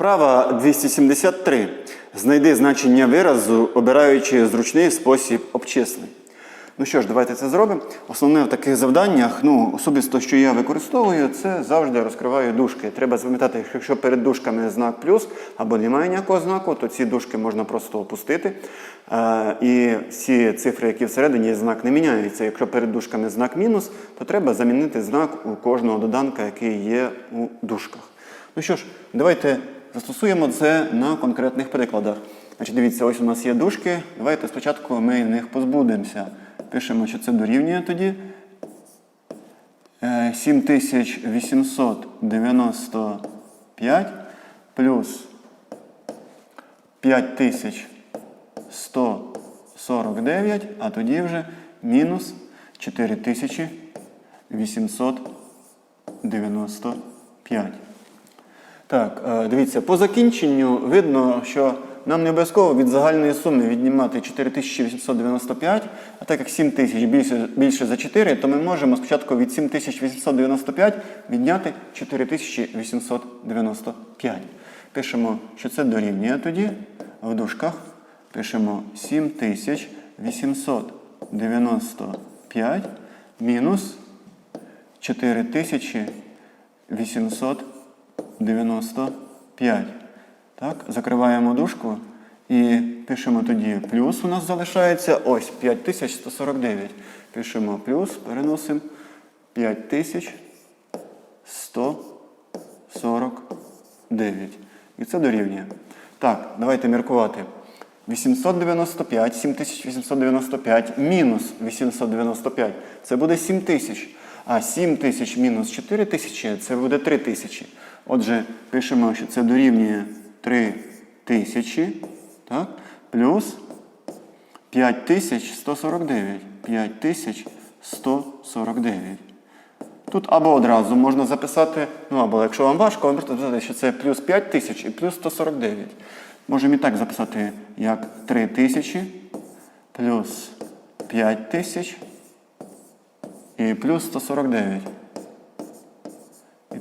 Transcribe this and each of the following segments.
Вправа 273. Знайди значення виразу, обираючи зручний спосіб обчислень. Ну що ж, давайте це зробимо. Основне в таких завданнях, ну, особисто, що я використовую, це завжди розкриваю дужки. Треба запам'ятати, що якщо перед дужками знак плюс або немає ніякого знаку, то ці дужки можна просто опустити. Е, і всі цифри, які всередині, знак не міняється. Якщо перед дужками знак мінус, то треба замінити знак у кожного доданка, який є у дужках. Ну що ж, давайте застосуємо це на конкретних прикладах. Значить, дивіться, ось у нас є дужки. Давайте спочатку ми них позбудемося. Пишемо, що це дорівнює тоді. Е, 7895 плюс 5149, а тоді вже мінус 4895. Так, е, дивіться, по закінченню видно, що нам не обов'язково від загальної суми віднімати 4895, а так як 7000 більше, більше за 4, то ми можемо спочатку від 7895 відняти 4895. Пишемо, що це дорівнює тоді. В дужках пишемо 7895 мінус 4895. Так, закриваємо дужку і пишемо тоді плюс у нас залишається ось 5149. Пишемо плюс, переносимо 5149. І це дорівнює. Так, давайте міркувати. 895, 7895 мінус 895 це буде 7000. А 7000 мінус 4000 це буде 3000. Отже, пишемо, що це дорівнює 3000, так? плюс 5149. 5149. Тут або одразу можна записати, ну або якщо вам важко, ви можете записати, що це плюс 5000 і плюс 149. Можемо і так записати, як 3000 плюс 5000 і плюс 149.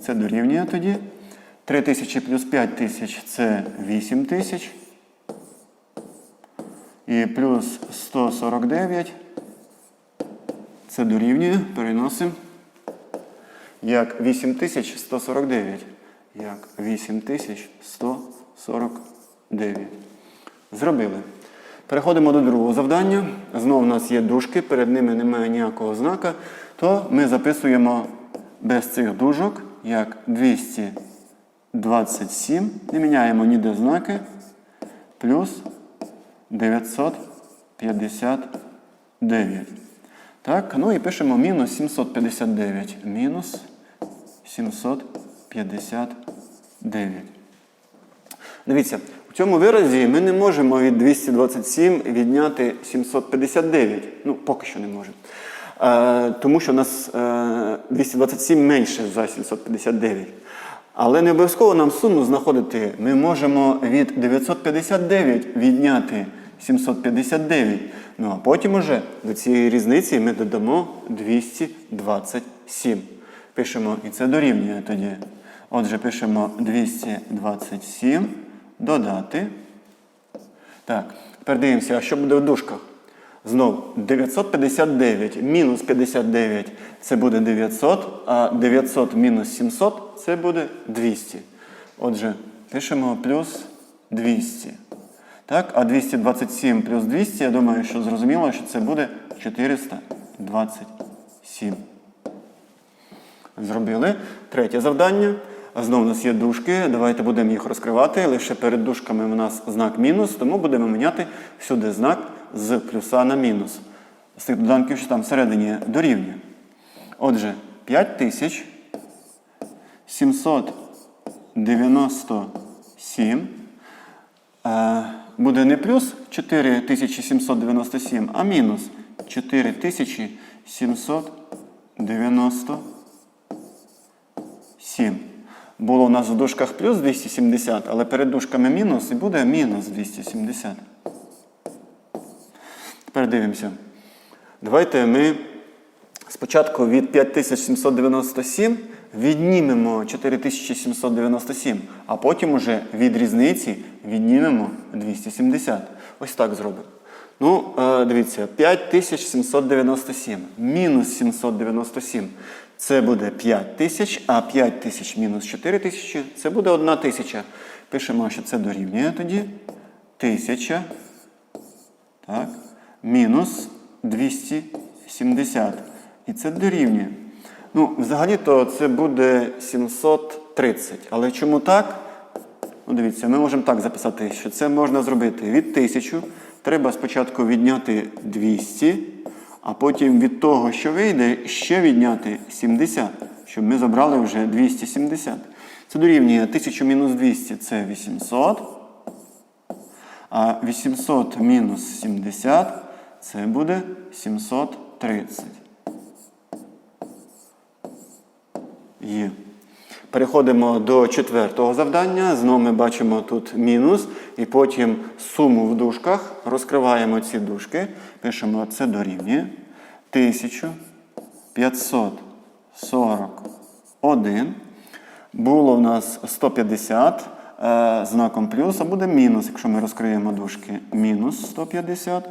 Це дорівнює тоді. 3000 плюс 5000 це 8000. І плюс 149. Це дорівнює. Переносимо. Як 8149. Як 8149. Зробили. Переходимо до другого завдання. Знову у нас є дужки, перед ними немає ніякого знака. То ми записуємо без цих дужок як 227. Не міняємо ніде знаки. Плюс 959. Так, ну і пишемо мінус 759. Мінус 759. Дивіться, у цьому виразі ми не можемо від 227 відняти 759. Ну, поки що не можемо. Е, тому що у нас е, 227 менше за 759. Але не обов'язково нам суму знаходити. Ми можемо від 959 відняти 759. Ну а потім уже до цієї різниці ми додамо 227. Пишемо, і це дорівнює тоді. Отже, пишемо 227 додати. Так, тепер дивимося, а що буде в дужках? Знов 959 мінус 59 це буде 900, а 900 мінус 700 це буде 200. Отже, пишемо плюс 200. Так, а 227 плюс 200, я думаю, що зрозуміло, що це буде 427. Зробили. Третє завдання. Знову у нас є дужки. Давайте будемо їх розкривати. Лише перед дужками у нас знак мінус, тому будемо міняти всюди знак з плюса на мінус. З тих доданків, що там всередині дорівнює. Отже, 5797 е, буде не плюс 4797, а мінус 4797. Було у нас в дужках плюс 270, але перед дужками мінус і буде мінус 270. Тепер дивимося. Давайте ми спочатку від 5797 віднімемо 4797, а потім уже від різниці віднімемо 270. Ось так зробимо. Ну, е, дивіться, 5797 мінус 797 це буде 5000, а 5000 мінус 4000 це буде 1000. Пишемо, що це дорівнює тоді 1000 так, мінус 270. І це дорівнює. Ну, взагалі-то це буде 730. Але чому так? Ну, дивіться, ми можемо так записати, що це можна зробити від 1000. Треба спочатку відняти 200, а потім від того, що вийде, ще відняти 70, щоб ми забрали вже 270. Це дорівнює 1000 мінус 200 це 800. А 800 мінус 70 це буде 730. Є. Переходимо до четвертого завдання. Знову ми бачимо тут мінус, і потім суму в дужках. Розкриваємо ці дужки. Пишемо це дорівнює 1541. Було в нас 150 е, знаком плюс, а буде мінус, якщо ми розкриємо дужки. Мінус 150.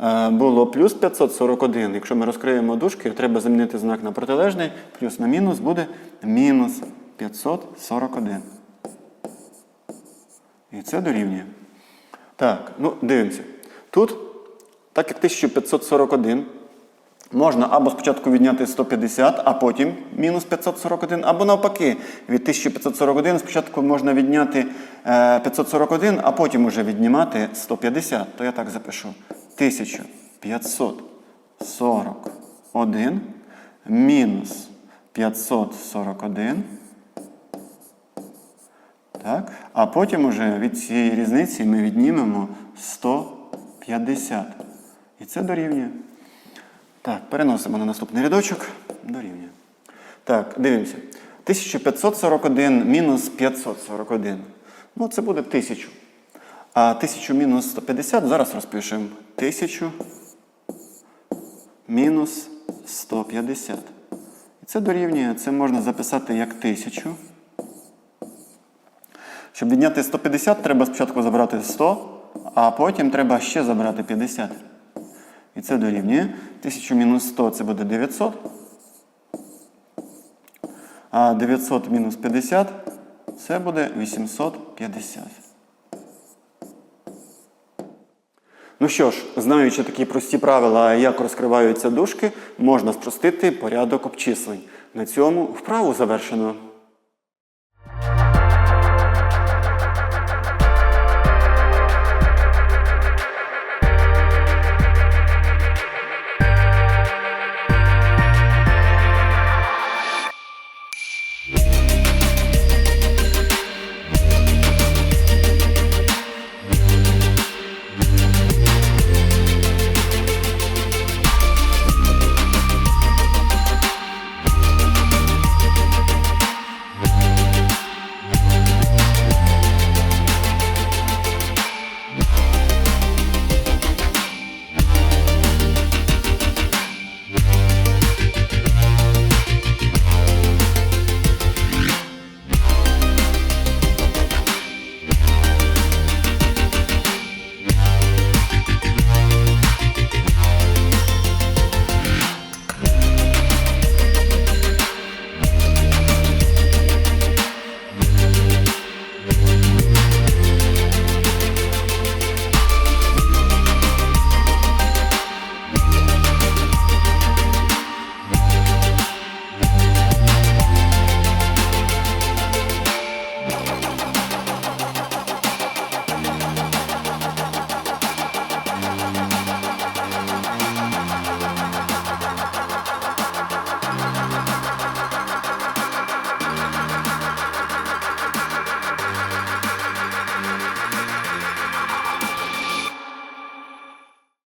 Е, Було плюс 541. Якщо ми розкриємо дужки, треба замінити знак на протилежний, плюс на мінус буде мінус 541. І це дорівнює. Так, ну дивимося. Тут, так як 1541, можна або спочатку відняти 150, а потім мінус 541, або навпаки, від 1541 спочатку можна відняти е, 541, а потім уже віднімати 150. То я так запишу. 1541 мінус 541. Так? А потім уже від цієї різниці ми віднімемо 150. І це дорівнює. Так, переносимо на наступний рядочок. Дорівнює. Так, дивимося. 1541 мінус 541. Ну, це буде 1000. А 1000 мінус 150 зараз розпишемо. 1000 мінус 150. І це дорівнює. Це можна записати як 1000. Щоб відняти 150, треба спочатку забрати 100, а потім треба ще забрати 50. І це дорівнює. 1000 мінус 100 це буде 900. А 900 мінус 50 це буде 850. Ну що ж, знаючи такі прості правила, як розкриваються дужки, можна спростити порядок обчислень. На цьому вправу завершено.